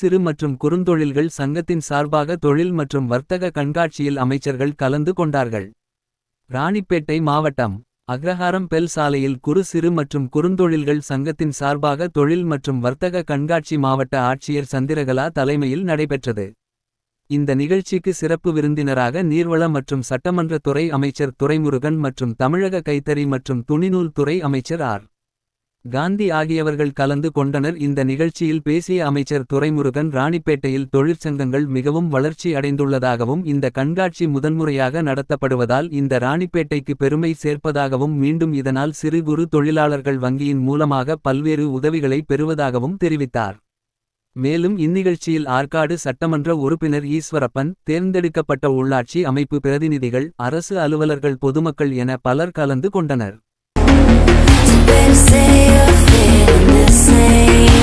சிறு மற்றும் குறுந்தொழில்கள் சங்கத்தின் சார்பாக தொழில் மற்றும் வர்த்தக கண்காட்சியில் அமைச்சர்கள் கலந்து கொண்டார்கள். ராணிப்பேட்டை மாவட்டம் அக்ரஹாரம் பெல் சாலையில் குறு சிறு மற்றும் குறுந்தொழில்கள் சங்கத்தின் சார்பாக தொழில் மற்றும் வர்த்தக கண்காட்சி மாவட்ட ஆட்சியர் சந்திரகலா தலைமையில் நடைபெற்றது. இந்த நிகழ்ச்சிக்கு சிறப்பு விருந்தினராக நீர்வள மற்றும் சட்டமன்ற துறை அமைச்சர் துரைமுருகன் மற்றும் தமிழக கைத்தறி மற்றும் துணிநூல் துறை அமைச்சர் ஆர். காந்தி ஆகியவர்கள் கலந்து கொண்டனர் இந்த நிகழ்ச்சியில் பேசிய அமைச்சர் துரைமுருகன் ராணிப்பேட்டையில் தொழிற்சங்கங்கள் மிகவும் வளர்ச்சி அடைந்துள்ளதாகவும் இந்த கண்காட்சி முதன்முறையாக நடத்தப்படுவதால் இந்த ராணிப்பேட்டைக்கு பெருமை சேர்ப்பதாகவும் மீண்டும் இதனால் சிறு குறு தொழிலாளர்கள் வங்கியின் மூலமாக பல்வேறு உதவிகளை பெறுவதாகவும் தெரிவித்தார். மேலும் இந்நிகழ்ச்சியில் ஆற்காடு சட்டமன்ற உறுப்பினர் ஈஸ்வரப்பன் தேர்ந்தெடுக்கப்பட்ட உள்ளாட்சி அமைப்பு பிரதிநிதிகள் அரசு அலுவலர்கள் பொதுமக்கள் என பலர் கலந்து கொண்டனர். way to say you're feeling the same.